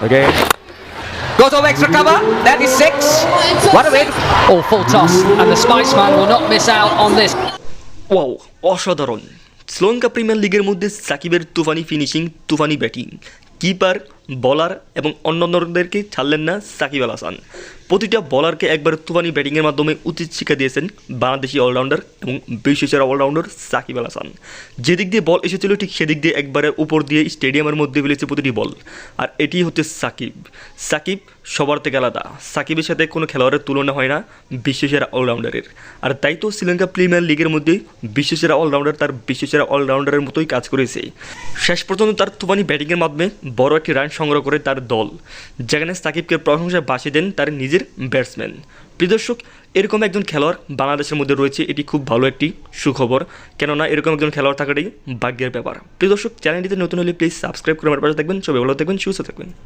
Again. Goes over extra cover. That is six. What a win. Oh, full toss, and the Spice Man will not miss out on this. Wow, অসাধারণ Sri Lanka premier লিগের মধ্যে সাকিবের তুফানি finishing তুফানি batting keeper বলার এবং অন্যান্যদেরকে ছাড়লেন না সাকিব আল হাসান। প্রতিটা বলারকে একবার তুফানি ব্যাটিংয়ের মাধ্যমে উচিত শিক্ষা দিয়েছেন বাংলাদেশি অলরাউন্ডার এবং বিশ্বসেরা অলরাউন্ডার সাকিব আল হাসান। যেদিক দিয়ে বল এসেছিল, ঠিক সেদিক দিয়ে একবারের উপর দিয়ে স্টেডিয়ামের মধ্যে ফেলেছে প্রতিটি বল আর এটি হচ্ছে সাকিব। সাকিব সবার থেকে আলাদা। সাকিবের সাথে কোনো খেলোয়াড়ের তুলনা হয় না বিশ্বসেরা অলরাউন্ডারের আর তাই তো শ্রীলঙ্কা প্রিমিয়ার লিগের মধ্যে বিশ্বসেরা অলরাউন্ডার তার বিশ্বসেরা অলরাউন্ডারের মতোই কাজ করেছে। শেষ পর্যন্ত তার তুফানি ব্যাটিংয়ের মাধ্যমে বড় একটি রান সংগ্রহ করে তার দল। যেখানে সাকিবকে প্রশংসায় বাসি দেন তার নিজের ব্যাটসম্যান। প্রিয় দর্শক, এরকম একজন খেলোয়াড় বাংলাদেশের মধ্যে রয়েছে, এটি খুব ভালো একটি সুখবর। কেননা, এরকম একজন খেলোয়াড় থাকাটাই ভাগ্যের ব্যাপার। প্রিয় দর্শক চ্যানেলটিতে নতুন হলে প্লিজ সাবস্ক্রাইব করে আমার পাশে থাকবেন। সবাই ভালো থাকবেন, সুস্থ থাকবেন।